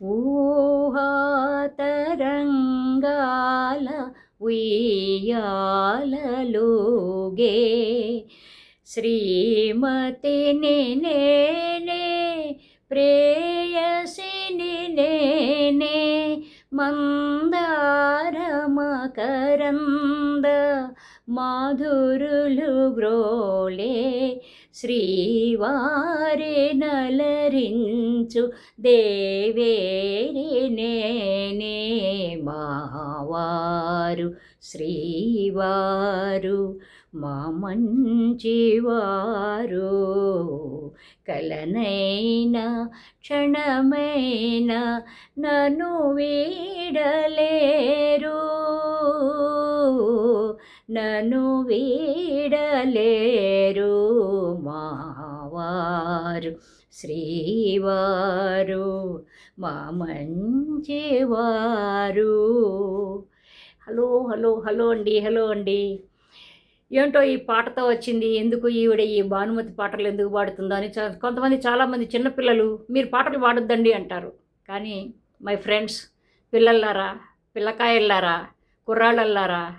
ఊహాతరంగాల ఉయ్యాలలోగే శ్రీమతిని నేనే ప్రేయసిని నేనే మందార మాధురులు గ్రోలే శ్రీవారే నలరించు దేవేరి నేనే మావారు శ్రీవారు మా మంచివారు. కలనైన క్షణమైన నన్ను వీడలేరు. నను వీడలేరు మావారు శ్రీవారు మా మంచివారు. హలో హలో హలో అండి హలో అండి. ఏంటో ఈ పాటతో వచ్చింది ఎందుకు ఈవిడ ఈ భానుమతి పాటలు ఎందుకు పాడుతుందో అని చా- కొంతమంది చాలామంది చిన్నపిల్లలు మీరు పాటలు పాడొద్దండి అంటారు. కానీ మై ఫ్రెండ్స్ పిల్లల్లారా పిల్లకాయల్లారా కుర్రాళ్ళల్లారా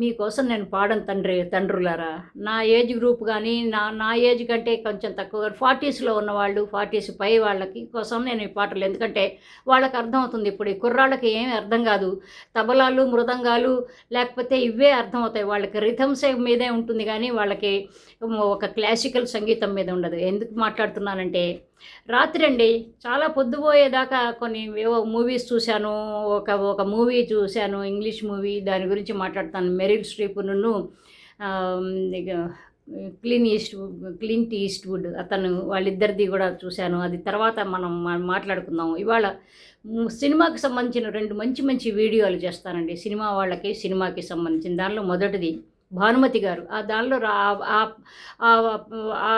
మీకోసం నేను పాడను తండ్రి తండ్రులారా. నా ఏజ్ గ్రూప్ కానీ నా నా ఏజ్ కంటే కొంచెం తక్కువ ఫార్టీస్లో ఉన్నవాళ్ళు ఫార్టీస్ పై వాళ్ళకి కోసం నేను ఈ పాటలు. ఎందుకంటే వాళ్ళకి అర్థమవుతుంది ఇప్పుడు ఈ కుర్రాళ్ళకి ఏమీ అర్థం కాదు. తబలాలు మృదంగాలు లేకపోతే ఇవే అర్థమవుతాయి. వాళ్ళకి రిథమ్స్ మీదే ఉంటుంది కానీ వాళ్ళకి ఒక క్లాసికల్ సంగీతం మీద ఉండదు. ఎందుకు మాట్లాడుతున్నానంటే రాత్రి అండి చాలా పొద్దుపోయేదాకా కొన్ని ఏవో మూవీస్ చూశాను ఒక ఒక మూవీ చూశాను ఇంగ్లీష్ మూవీ దాని గురించి మాట్లాడతాను. మెరిల్ స్ట్రీప్ను క్లీన్ ఈస్ట్ క్లింట్ ఈస్ట్వుడ్ అతను వాళ్ళిద్దరిది కూడా చూశాను. అది తర్వాత మనం మాట్లాడుకుందాం. ఇవాళ సినిమాకి సంబంధించిన రెండు మంచి మంచి వీడియోలు చేస్తానండి. సినిమా వాళ్ళకి సినిమాకి సంబంధించిన దానిలో మొదటిది భానుమతి గారు. ఆ దానిలో ఆ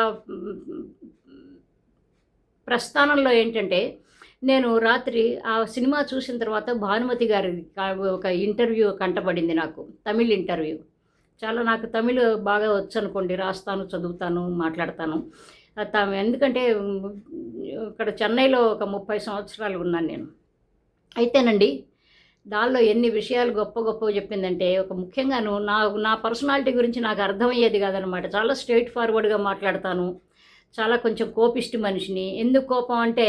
ప్రస్థానంలో ఏంటంటే నేను రాత్రి ఆ సినిమా చూసిన తర్వాత భానుమతి గారి ఒక ఇంటర్వ్యూ కంటపడింది నాకు తమిళ్ ఇంటర్వ్యూ. చాలా నాకు తమిళ్ బాగా వచ్చు అనుకోండి రాస్తాను చదువుతాను మాట్లాడతాను. తాము ఎందుకంటే ఇక్కడ చెన్నైలో ఒక ముప్పై సంవత్సరాలు ఉన్నాను నేను. అయితేనండి దానిలో ఎన్ని విషయాలు గొప్ప గొప్ప చెప్పిందంటే ఒక ముఖ్యంగాను నా నా పర్సనాలిటీ గురించి నాకు అర్థమయ్యేది కాదనమాట. చాలా స్ట్రైట్ ఫార్వర్డ్గా మాట్లాడతాను. చాలా కొంచెం కోపిష్టి మనిషిని. ఎందుకు కోపం అంటే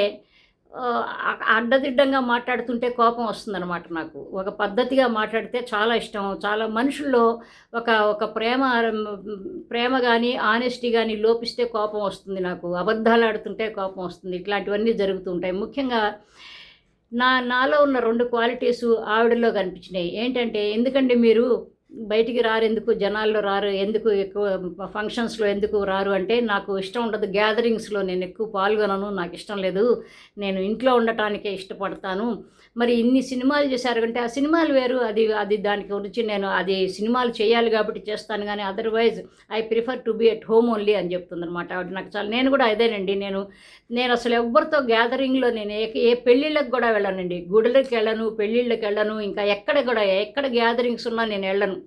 అడ్డదిడ్డంగా మాట్లాడుతుంటే కోపం వస్తుందన్నమాట నాకు. ఒక పద్ధతిగా మాట్లాడితే చాలా ఇష్టం. చాలా మనుషుల్లో ఒక ఒక ప్రేమ ప్రేమ కానీ ఆనెస్టీ కానీ లోపిస్తే కోపం వస్తుంది నాకు. అబద్ధాలు ఆడుతుంటే కోపం వస్తుంది. ఇట్లాంటివన్నీ జరుగుతుంటాయి ముఖ్యంగా నా నాలో ఉన్న రెండు క్వాలిటీస్ ఆవిడలో కనిపించినాయి. ఏంటంటే ఎందుకంటే మీరు బయటికి రారు ఎందుకు జనాల్లో రారు ఎందుకు ఎక్కువ ఫంక్షన్స్లో ఎందుకు రారు అంటే నాకు ఇష్టం ఉండదు. గ్యాదరింగ్స్లో నేను ఎక్కువ పాల్గొనను నాకు ఇష్టం లేదు. నేను ఇంట్లో ఉండటానికే ఇష్టపడతాను. మరి ఇన్ని సినిమాలు చేశారు అంటే ఆ సినిమాలు వేరు అది అది దానికి గురించి నేను అది సినిమాలు చేయాలి కాబట్టి చేస్తాను కానీ otherwise I prefer to be at home only అని చెప్తుంది అనమాట ఆవిడ నాకు చాలా నేను కూడా అదేనండి. నేను నేను అసలు ఎవరితో గ్యాదరింగ్లో నేను ఏ ఏ పెళ్ళిళ్ళకి కూడా వెళ్ళనండి. గుడులకి వెళ్ళను పెళ్ళిళ్ళకి వెళ్ళను ఇంకా ఎక్కడ కూడా ఎక్కడ గ్యాదరింగ్స్ ఉన్నా నేను వెళ్ళను.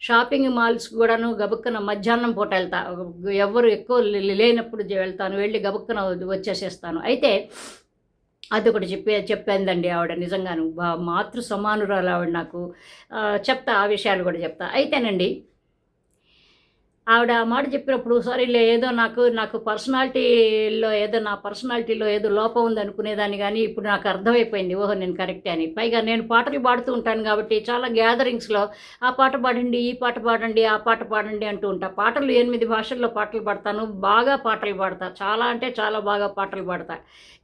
షాపింగ్ మాల్స్ కూడాను గబుక్కన మధ్యాహ్నం పూట వెళ్తా. ఎవరు ఎక్కువ లే- లేనప్పుడు వెళ్తాను వెళ్ళి గబుక్కన వచ్చేసేస్తాను. అయితే అది ఒకటి చెప్పే చెప్పిందండి ఆవిడ నిజంగాను. బా మాతృ సమానురాలు ఆవిడ నాకు. చెప్తా ఆ విషయాలు కూడా చెప్తా. అయితేనండి ఆవిడ ఆ మాట చెప్పినప్పుడు సరేలే ఏదో నాకు నాకు పర్సనాలిటీలో ఏదో నా పర్సనాలిటీలో ఏదో లోపం ఉంది అనుకునేదాన్ని కానీ ఇప్పుడు నాకు అర్థమైపోయింది. ఓహో నేను కరెక్టే అని. పైగా నేను పాటలు పాడుతూ ఉంటాను కాబట్టి చాలా గ్యాదరింగ్స్లో ఆ పాట పాడండి ఈ పాట పాడండి ఆ పాట పాడండి అంటూ ఉంటా. పాటలు ఎనిమిది భాషల్లో పాటలు పాడతాను. బాగా పాటలు పాడతా. చాలా అంటే చాలా బాగా పాటలు పాడతా.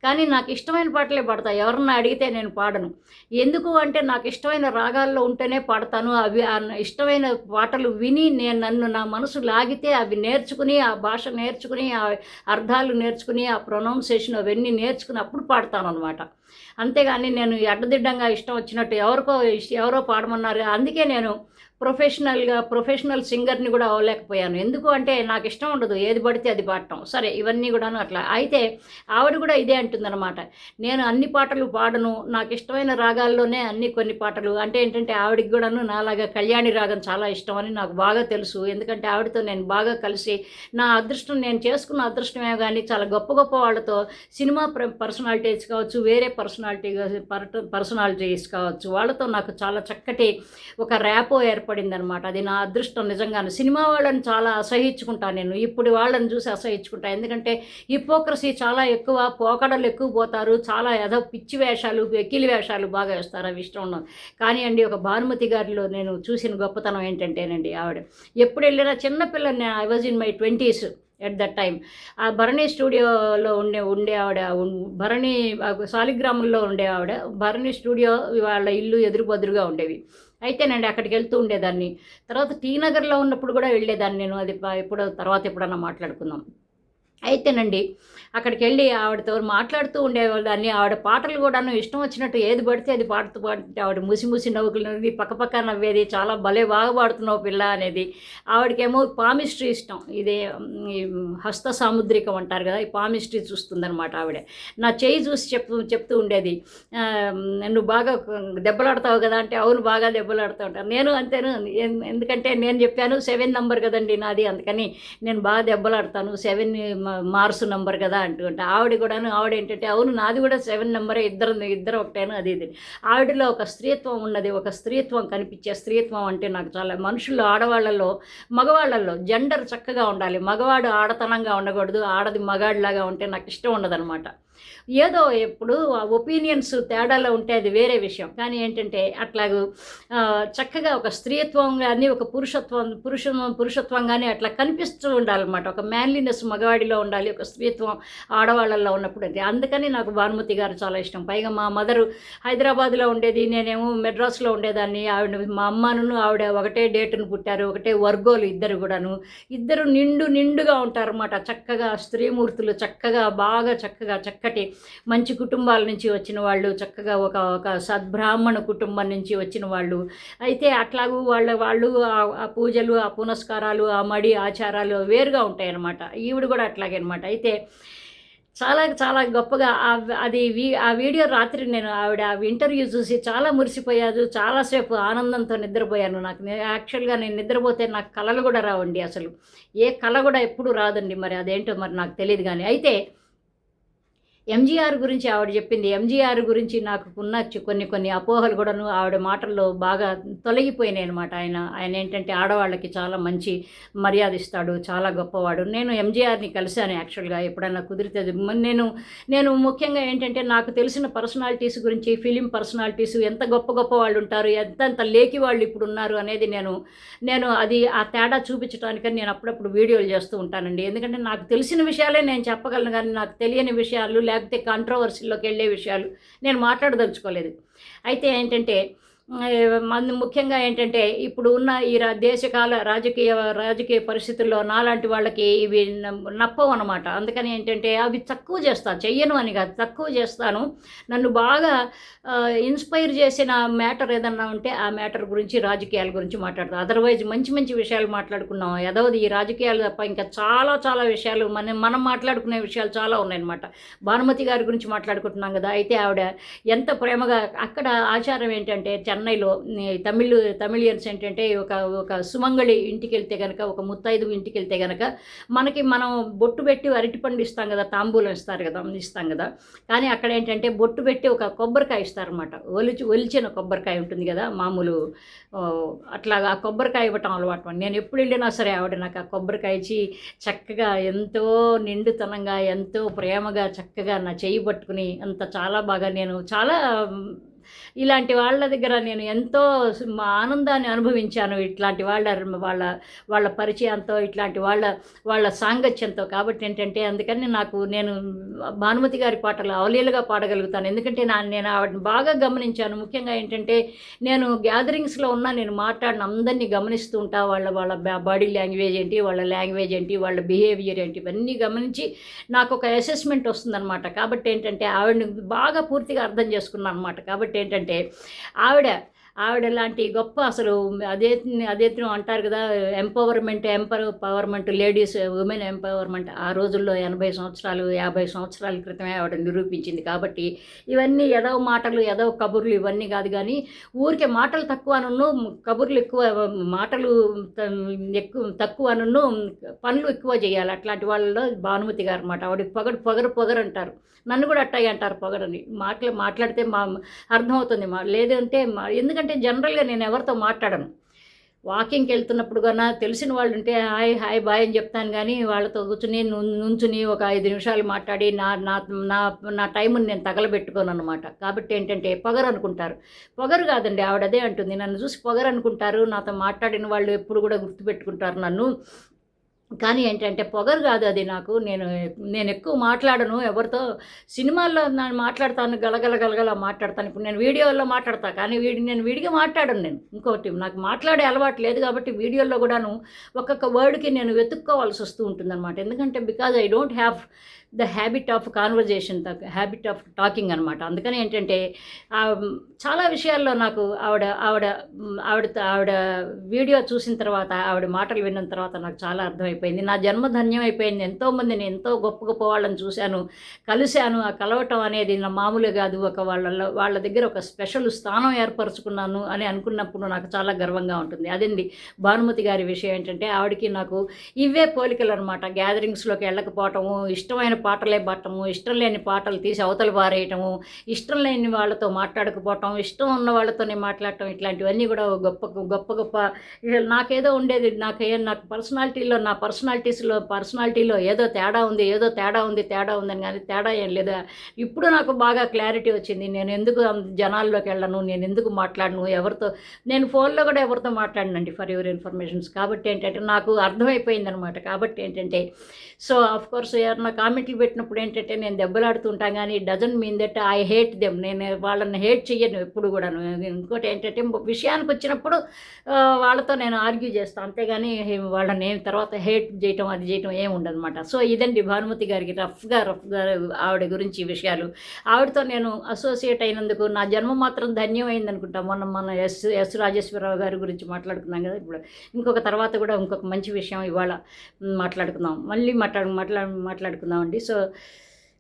కానీ నాకు ఇష్టమైన పాటలే పాడతా. ఎవరన్నా అడిగితే నేను పాడను. ఎందుకు అంటే నాకు ఇష్టమైన రాగాల్లో ఉంటేనే పాడతాను. అవి ఇష్టమైన పాటలు విని నేను నన్ను నా మనసు లాగితే అవి నేర్చుకుని ఆ భాష నేర్చుకుని ఆ అర్థాలు నేర్చుకుని ఆ ప్రొనౌన్సేషన్ అవన్నీ నేర్చుకుని అప్పుడు పాడతాను అనమాట అంతేగాని నేను అడ్డదిడ్డంగా ఇష్టం వచ్చినట్టు ఎవరికో ఎవరో పాడమన్నారు. అందుకే నేను ప్రొఫెషనల్గా ప్రొఫెషనల్ సింగర్ని కూడా అవ్వలేకపోయాను ఎందుకు అంటే నాకు ఇష్టం ఉండదు. ఏది పడితే అది పాడటం. సరే ఇవన్నీ కూడాను అట్లా. అయితే ఆవిడ కూడా ఇదే అంటుందన్నమాట. నేను అన్ని పాటలు పాడను. నాకు ఇష్టమైన రాగాల్లోనే అన్ని కొన్ని పాటలు. అంటే ఏంటంటే ఆవిడకి కూడాను నాలాగా కళ్యాణి రాగం చాలా ఇష్టం అని నాకు బాగా తెలుసు. ఎందుకంటే ఆవిడతో నేను బాగా కలిసి నా అదృష్టం నేను చేసుకున్న అదృష్టమే కానీ చాలా గొప్ప గొప్ప వాళ్ళతో సినిమా పర్సనాలిటీస్ కావచ్చు వేరే పర్సనాలిటీ పర్సనాలిటీస్ కావచ్చు వాళ్ళతో నాకు చాలా చక్కటి ఒక ర్యాపో ఏర్పడింది అనమాట అది నా అదృష్టం నిజంగానే. సినిమా వాళ్ళని చాలా అసహించుకుంటాను నేను. ఇప్పుడు వాళ్ళని చూసి అసహించుకుంటాను ఎందుకంటే హిపోక్రసీ చాలా ఎక్కువ పోకడలు ఎక్కువ పోతారు. చాలా ఏదో పిచ్చి వేషాలు వెకిలి వేషాలు బాగా వేస్తారు అవి ఇష్టం ఉన్నాను కానీ అండి ఒక భానుమతి గారిలో నేను చూసిన గొప్పతనం ఏంటంటేనండి ఆవిడ. ఎప్పుడు వెళ్ళినా చిన్నపిల్లని I was in my twenties at that time ఆ భరణి స్టూడియోలో ఉండే ఉండే ఆవిడ భరణి సాలిగ్రామంలో ఉండే ఆవిడ. భరణి స్టూడియో వాళ్ళ ఇల్లు ఎదురు బదురుగా ఉండేవి. అయితేనండి అక్కడికి వెళ్తూ ఉండేదాన్ని. తర్వాత టీ నగర్లో ఉన్నప్పుడు కూడా వెళ్ళేదాన్ని నేను. అది ఎప్పుడో తర్వాత ఎప్పుడన్నా మాట్లాడుకుందాం. అయితేనండి అక్కడికి వెళ్ళి ఆవిడతో మాట్లాడుతూ ఉండేవాళ్ళని ఆవిడ పాటలు కూడాను ఇష్టం వచ్చినట్టు ఏది పడితే అది పాడుతూ పాడుతుంటే ఆవిడ ముసి ముసి నవ్వుకునేది పక్కపక్క నవ్వేది చాలా భలే బాగా పాడుతున్నావు పిల్ల అనేది. ఆవిడకేమో పామిస్ట్రీ ఇష్టం. ఇదే హస్త సాముద్రికం అంటారు కదా ఈ పామిస్ట్రీ చూస్తుందనమాట ఆవిడ. నా చేయి చూసి చెప్తూ చెప్తూ ఉండేది నువ్వు బాగా దెబ్బలాడతావు కదా అంటే అవును బాగా దెబ్బలాడుతూ ఉంటాను నేను అంతేను ఎందుకంటే నేను చెప్పాను సెవెన్ నంబర్ కదండి నాది అందుకని నేను బాగా దెబ్బలాడతాను. సెవెన్ మార్స్ నంబర్ కదా అంటుంటే. ఆవిడ కూడాను ఆవిడ ఏంటంటే అవును నాది కూడా సెవెన్ నెంబరే ఇద్దరు ఇద్దరు ఒకటేను అది ఇది. ఆవిడలో ఒక స్త్రీత్వం ఉన్నది ఒక స్త్రీత్వం కనిపించే స్త్రీత్వం అంటే నాకు చాలా మనుషుల్లో ఆడవాళ్ళలో మగవాళ్ళల్లో జెండర్ చక్కగా ఉండాలి. మగవాడు ఆడతనంగా ఉండకూడదు ఆడది మగాడిలాగా ఉంటే నాకు ఇష్టం ఉండదనమాట ఏదో ఎప్పుడు ఒపీనియన్స్ తేడాలో ఉంటే అది వేరే విషయం. కానీ ఏంటంటే అట్లాగూ చక్కగా ఒక స్త్రీత్వం కానీ ఒక పురుషత్వం పురుష పురుషత్వం కానీ అట్లా కనిపిస్తూ ఉండాలన్నమాట. ఒక మ్యాన్లీనెస్ మగవాడిలో ఉండాలి ఒక స్త్రీత్వం ఆడవాళ్ళల్లో ఉన్నప్పుడు అది. అందుకని నాకు భానుమతి గారు చాలా ఇష్టం. పైగా మా మదరు హైదరాబాద్లో ఉండేది నేనేమో మెడ్రాస్లో ఉండేదాన్ని. ఆవిడ మా అమ్మను ఆవిడ ఒకటే డేటును పుట్టారు ఒకటే వర్గోలు ఇద్దరు కూడాను. ఇద్దరు నిండు నిండుగా ఉంటారన్నమాట. చక్కగా స్త్రీమూర్తులు చక్కగా బాగా చక్కగా చక్కటి మంచి కుటుంబాల నుంచి వచ్చిన వాళ్ళు చక్కగా ఒక ఒక సద్బ్రాహ్మణ కుటుంబం నుంచి వచ్చిన వాళ్ళు. అయితే అట్లాగూ వాళ్ళ వాళ్ళు ఆ- పూజలు ఆ పునస్కారాలు ఆ మడి ఆచారాలు వేరుగా ఉంటాయన్నమాట. ఈవిడ కూడా అట్లాగే అనమాట అయితే చాలా చాలా గొప్పగా అది వీ ఆ వీడియో రాత్రి నేను ఆవిడ ఆ ఇంటర్వ్యూ చూసి చాలా మురిసిపోయాను చాలాసేపు ఆనందంతో నిద్రపోయాను నాకు. యాక్చువల్గా నేను నిద్రపోతే నాకు కళలు కూడా రావండి అసలు. ఏ కళ కూడా ఎప్పుడు రాదండి మరి అదేంటో మరి నాకు తెలియదు కానీ. అయితే ఎంజీఆర్ గురించి ఆవిడ చెప్పింది. ఎంజీఆర్ గురించి నాకు ఉన్న కొన్ని కొన్ని అపోహలు కూడాను. ఆవిడ మాటల్లో బాగా తొలగిపోయినాయి అనమాట ఆయన ఆయన ఏంటంటే ఆడవాళ్ళకి చాలా మంచి మర్యాద ఇస్తాడు చాలా గొప్పవాడు. నేను ఎంజీఆర్ని కలిశాను యాక్చువల్గా ఎప్పుడైనా కుదిరితే. నేను నేను ముఖ్యంగా ఏంటంటే నాకు తెలిసిన పర్సనాలిటీస్ గురించి ఫిలిం పర్సనాలిటీస్ ఎంత గొప్ప గొప్ప వాళ్ళు ఉంటారు ఎంతంత లేకి వాళ్ళు ఇప్పుడు ఉన్నారు అనేది నేను నేను అది ఆ తేడా చూపించడానికని నేను అప్పుడప్పుడు వీడియోలు చేస్తూ ఉంటానండి. ఎందుకంటే నాకు తెలిసిన విషయాలే నేను చెప్పగలను కానీ నాకు తెలియని విషయాలు లేకపోతే కాంట్రవర్సీలోకి వెళ్ళే విషయాలు నేను మాట్లాడదలుచుకోలేదు. అయితే ఏంటంటే ముఖ్యంగా ఏంటంటే ఇప్పుడు ఉన్న ఈ రా దేశకాల రాజకీయ రాజకీయ పరిస్థితుల్లో నాలాంటి వాళ్ళకి ఇవి న- నప్పవు అనమాట అందుకని ఏంటంటే అవి తక్కువ చేస్తాను చెయ్యను అని కాదు తక్కువ చేస్తాను. నన్ను బాగా ఇన్స్పైర్ చేసిన మ్యాటర్ ఏదన్నా ఉంటే ఆ మ్యాటర్ గురించి రాజకీయాల గురించి మాట్లాడతాను అదర్వైజ్ మంచి మంచి విషయాలు మాట్లాడుకున్నాం. ఏదోది ఈ రాజకీయాలు తప్ప ఇంకా చాలా చాలా విషయాలు మనం మనం మాట్లాడుకునే విషయాలు చాలా ఉన్నాయన్నమాట. భానుమతి గారి గురించి మాట్లాడుకుంటున్నాం కదా అయితే ఆవిడ ఎంత ప్రేమగా అక్కడ ఆచారం ఏంటంటే చెన్నైలో తమిళ్ తమిళియన్స్ ఏంటంటే ఒక ఒక సుమంగళి ఇంటికి వెళ్తే కనుక ఒక ముత్తైదు ఇంటికి వెళ్తే కనుక మనకి మనం బొట్టు పెట్టి అరటిపండు ఇస్తాం కదా తాంబూలం ఇస్తారు కదా ఇస్తాం కదా. కానీ అక్కడ ఏంటంటే బొట్టు పెట్టి ఒక కొబ్బరికాయ ఇస్తారన్నమాట. ఒలిచి ఒలిచిన కొబ్బరికాయ ఉంటుంది కదా మామూలు అట్లాగా ఆ కొబ్బరికాయ ఇవ్వటం అలవాటు నేను ఎప్పుడు వెళ్ళినా సరే ఆవిడ నాకు ఆ కొబ్బరికాయ ఇచ్చి చక్కగా ఎంతో నిండుతనంగా ఎంతో ప్రేమగా చక్కగా నా చేయి పట్టుకుని అంత చాలా బాగా నేను చాలా ఇలాంటి వాళ్ళ దగ్గర నేను ఎంతో మా ఆనందాన్ని అనుభవించాను. ఇట్లాంటి వాళ్ళ వాళ్ళ వాళ్ళ పరిచయంతో ఇట్లాంటి వాళ్ళ వాళ్ళ సాంగత్యంతో. కాబట్టి ఏంటంటే అందుకని నాకు నేను భానుమతి గారి పాటలు అవలీలుగా పాడగలుగుతాను. ఎందుకంటే నా నేను ఆవిడని బాగా గమనించాను. ముఖ్యంగా ఏంటంటే నేను గ్యాదరింగ్స్లో ఉన్నా నేను మాట్లాడిన అందరినీ గమనిస్తూ ఉంటా. వాళ్ళ వాళ్ళ బాడీ లాంగ్వేజ్ ఏంటి వాళ్ళ లాంగ్వేజ్ ఏంటి వాళ్ళ బిహేవియర్ ఏంటి ఇవన్నీ గమనించి నాకు ఒక అసెస్మెంట్ వస్తుందన్నమాట. కాబట్టి ఏంటంటే ఆవిడని బాగా పూర్తిగా అర్థం చేసుకున్నాను అనమాట కాబట్టి ఏంటంటే ఆవిడ ఆవిడ లాంటి గొప్ప అసలు అదే అదే అంటారు కదా empowerment empower powerment ladies women empowerment ఆ రోజుల్లో ఎనభై సంవత్సరాలు యాభై సంవత్సరాల క్రితమే ఆవిడ నిరూపించింది కాబట్టి ఇవన్నీ ఎదవ మాటలు ఎదవ కబుర్లు ఇవన్నీ కాదు కానీ ఊరికే మాటలు తక్కువ అనును కబుర్లు ఎక్కువ మాటలు త- ఎక్కువ తక్కువ అనును పనులు ఎక్కువ చేయాలి. అట్లాంటి వాళ్ళలో భానుమతి గారు అనమాట ఆవిడ పొగడు పొగరు పొగరు అంటారు. నన్ను కూడా అట్టాయి అంటారు పొగరని మాటలు మాట్లాడితే మా అర్థమవుతుంది మా లేదంటే మా ఎందుకంటే జనరల్గా నేను ఎవరితో మాట్లాడను. వాకింగ్కి వెళ్తున్నప్పుడు కన్నా తెలిసిన వాళ్ళు ఉంటే హాయ్ హాయ్ బాయ్ అని చెప్తాను కానీ వాళ్ళతో కూర్చుని నుంచుని ఒక ఐదు నిమిషాలు మాట్లాడి నా నా నా నా టైంని నేను తగలబెట్టుకోను అనమాట కాబట్టి ఏంటంటే పొగరు అనుకుంటారు. పొగరు కాదండి ఆవిడ అదే అంటుంది. నన్ను చూసి పొగరు అనుకుంటారు. నాతో మాట్లాడిన వాళ్ళు ఎప్పుడు కూడా గుర్తుపెట్టుకుంటారు నన్ను. కానీ ఏంటంటే పొగరు కాదు అది నాకు. నేను నేను ఎక్కువ మాట్లాడను. ఎవరితో సినిమాల్లో నేను మాట్లాడతాను గలగల గలగల మాట్లాడతాను. ఇప్పుడు నేను వీడియోలో మాట్లాడతాను కానీ వీడి నేను వీడిగా మాట్లాడను నేను. ఇంకోటి నాకు మాట్లాడే అలవాటు లేదు కాబట్టి వీడియోలో కూడాను ఒక్కొక్క వర్డ్కి నేను వెతుక్కోవాల్సి వస్తూ ఉంటుందన్నమాట. ఎందుకంటే because I don't have the habit of conversation the habit of talking అనమాట అందుకని ఏంటంటే చాలా విషయాల్లో నాకు ఆవిడ ఆవిడ ఆవిడ ఆవిడ వీడియో చూసిన తర్వాత ఆవిడ మాటలు విన్న తర్వాత నాకు చాలా అర్థమైపోయింది. నా జన్మ ధన్యం అయిపోయింది ఎంతోమందిని ఎంతో గొప్ప గొప్ప వాళ్ళని చూశాను కలిశాను. ఆ కలవటం అనేది నా మామూలు కాదు. ఒక వాళ్ళ వాళ్ళ దగ్గర ఒక స్పెషల్ స్థానం ఏర్పరచుకున్నాను అని అనుకున్నప్పుడు నాకు చాలా గర్వంగా ఉంటుంది. అదండి భానుమతి గారి విషయం ఏంటంటే ఆవిడకి నాకు ఇవే పోలికలు అనమాట గ్యాదరింగ్స్లోకి వెళ్ళకపోవటము ఇష్టమైన పాటలే పట్టము ఇష్టం లేని పాటలు తీసి అవతలు పారేయటము ఇష్టం లేని వాళ్ళతో మాట్లాడకపోవటం ఇష్టం ఉన్న వాళ్ళతోనే మాట్లాడటం ఇట్లాంటివన్నీ కూడా గొప్ప గొప్ప గొప్ప నాకేదో ఉండేది. నాకు ఏ- నాకు పర్సనాలిటీలో నా పర్సనాలిటీస్లో పర్సనాలిటీలో ఏదో తేడా ఉంది ఏదో తేడా ఉంది తేడా ఉందని కానీ తేడా ఏం లేదా? ఇప్పుడు నాకు బాగా క్లారిటీ వచ్చింది. నేను ఎందుకు జనాల్లోకి వెళ్ళను? నేను ఎందుకు మాట్లాడను? ఎవరితో? నేను ఫోన్లో కూడా ఎవరితో మాట్లాడనండి ఫర్ యువర్ ఇన్ఫర్మేషన్స్. కాబట్టి ఏంటంటే నాకు అర్థమైపోయింది అనమాట కాబట్టి ఏంటంటే సో ఆఫ్ కోర్స్ ఏమన్నా కామెంట్లు పెట్టినప్పుడు ఏంటంటే నేను దెబ్బలాడుతుంటాను కానీ doesn't mean that I hate them నేను వాళ్ళని హేట్ చెయ్యను ఎప్పుడు కూడాను. ఇంకోటి ఏంటంటే విషయానికి వచ్చినప్పుడు వాళ్ళతో నేను ఆర్గ్యూ చేస్తాను అంతేగాని వాళ్ళని ఏం తర్వాత హేట్ చేయటం అది చేయటం ఏమి ఉండదన్నమాట. సో ఇదండి భానుమతి గారికి రఫ్గా రఫ్గా ఆవిడ గురించి విషయాలు. ఆవిడతో నేను అసోసియేట్ అయినందుకు నా జన్మ మాత్రం ధన్యమైంది అనుకుంటా మొన్న మన ఎస్ ఎస్ రాజేశ్వరరావు గారి గురించి మాట్లాడుకున్నాం కదా ఇప్పుడు. ఇంకొక తర్వాత కూడా ఇంకొక మంచి విషయం ఇవాళ మాట్లాడుకుందాం. మళ్ళీ మాట్లాడు మాట్లాడు మాట్లాడుకుందామండి. సో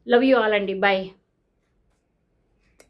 లవ్ యూ ఆల్ అండి. బాయ్